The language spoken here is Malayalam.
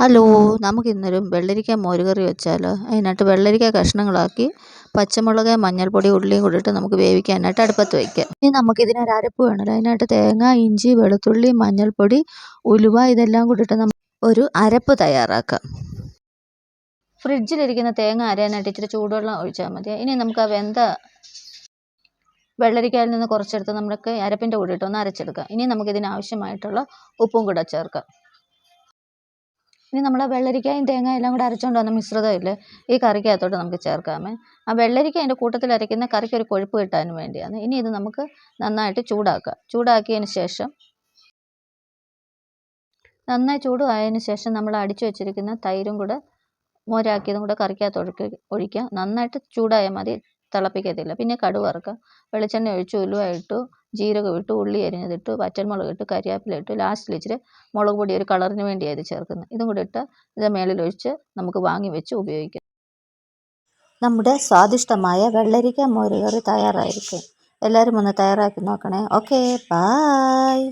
ഹലോ നമുക്കിന്നൊരു വെള്ളരിക്ക മോരുകറി വെച്ചാലോ? അതിനകത്ത് വെള്ളരിക്ക കഷ്ണങ്ങളാക്കി പച്ചമുളക് മഞ്ഞൾപ്പൊടി ഉള്ളിയും കൂടി ഇട്ട് നമുക്ക് വേവിക്കാനായിട്ട് അടുപ്പത്ത് വയ്ക്കാം ഇനി നമുക്കിതിനൊരു അരപ്പ് വേണമല്ലോ. അതിനകത്ത് തേങ്ങ ഇഞ്ചി വെളുത്തുള്ളി മഞ്ഞൾപ്പൊടി ഉലുവ ഇതെല്ലാം കൂടിയിട്ട് നമുക്ക് ഒരു അരപ്പ് തയ്യാറാക്കാം. ഫ്രിഡ്ജിലിരിക്കുന്ന തേങ്ങ അരയാനായിട്ട് ഇച്ചിരി ചൂടുവെള്ളം ഒഴിച്ചാൽ മതി. ഇനി നമുക്ക് ആ വെന്ത വെള്ളരിക്കയിൽ നിന്ന് കുറച്ചെടുത്ത് നമുക്ക് അരപ്പിന്റെ കൂടെ ഇട്ടൊന്ന് അരച്ചെടുക്കാം. ഇനി നമുക്കിതിന് ആവശ്യമായിട്ടുള്ള ഉപ്പും കൂടെ ചേർക്കാം. ഇനി നമ്മൾ വെള്ളരിക്കയും തേങ്ങയും എല്ലാം കൂടെ അരച്ചുകൊണ്ട് വന്ന മിശ്രിതമില്ലേ ഈ കറിക്കകത്തോട്ട് നമുക്ക് ചേർക്കാമേ. ആ വെള്ളരിക്ക അതിന്റെ കൂട്ടത്തിൽ അരയ്ക്കുന്ന കറിക്ക് ഒരു കൊഴുപ്പ് കിട്ടാൻ വേണ്ടിയാണ്. ഇനി ഇത് നമുക്ക് നന്നായിട്ട് ചൂടാക്കാം. ചൂടാക്കിയതിന് ശേഷം നന്നായി ചൂടായതിന് ശേഷം നമ്മൾ അടിച്ചു വെച്ചിരിക്കുന്ന തൈരും കൂടെ മോരാക്കിയതും കൂടെ കറിക്കകത്ത് ഒഴിക്കുക നന്നായിട്ട് ചൂടായാൽ മതി. തിളപ്പിക്കത്തില്ല. പിന്നെ കടുക് വറുക്കുക വെളിച്ചെണ്ണ ഒഴിച്ച് ഉലുവ ഇട്ടു ജീരകം ഇട്ടു ഉള്ളി അരിഞ്ഞതിട്ടു പച്ചമുളക് ഇട്ട് കറിവേപ്പില ഇട്ടു. ലാസ്റ്റിൽ ഇച്ചിരി മുളക് പൊടി ഒരു കളറിന് വേണ്ടിയാണ് ഇത് ചേർക്കുന്നത് ഇതും കൂടി ഇട്ട് ഇത് മേളിൽ ഒഴിച്ച് നമുക്ക് വാങ്ങി വെച്ച് ഉപയോഗിക്കാം. നമ്മുടെ സ്വാദിഷ്ടമായ വെള്ളരിക്ക മോരുകറി തയ്യാറായിരിക്കും. എല്ലാവരും ഒന്ന് തയ്യാറാക്കി നോക്കണേ. Okay bye